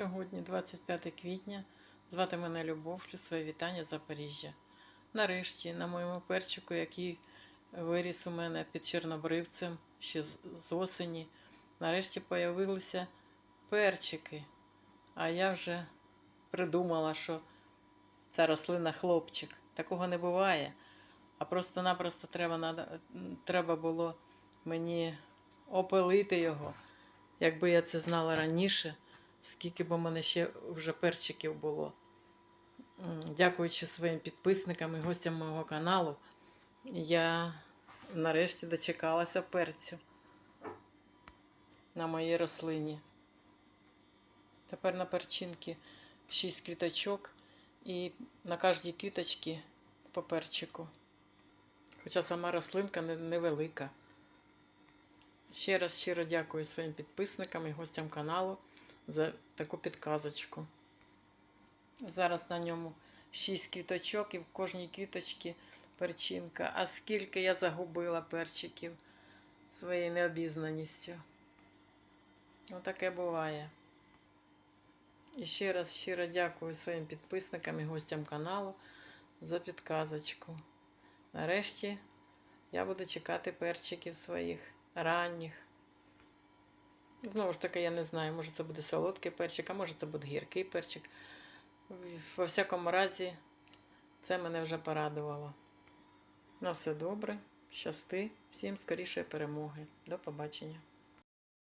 Сьогодні 25 квітня. Звати мене Любов, своє вітання з Запоріжжя. Нарешті, на моєму перчику, який виріс у мене під чорнобривцем ще з осені, нарешті появилися перчики. А я вже придумала, що ця рослина хлопчик. Такого не буває. А просто-напросто треба, треба було мені опилити його. Якби я це знала раніше, скільки б у мене ще вже перчиків було. Дякуючи своїм підписникам і гостям мого каналу, я нарешті дочекалася перцю на моїй рослині. Тепер на перчинки 6 квіточок і на кожній квіточці по перчику. Хоча сама рослинка невелика. Ще раз щиро дякую своїм підписникам і гостям каналу за таку підказочку. Зараз на ньому 6 квіточок і в кожній квіточці перчинка. А скільки я загубила перчиків своєю необізнаністю. Отаке буває. І ще раз щиро дякую своїм підписникам і гостям каналу за підказочку. Нарешті я буду чекати перчиків своїх ранніх. Знову ж таки, я не знаю, може це буде солодкий перчик, а може це буде гіркий перчик. Во всякому разі, це мене вже порадувало. На все добре, щасти, всім скорішої перемоги. До побачення.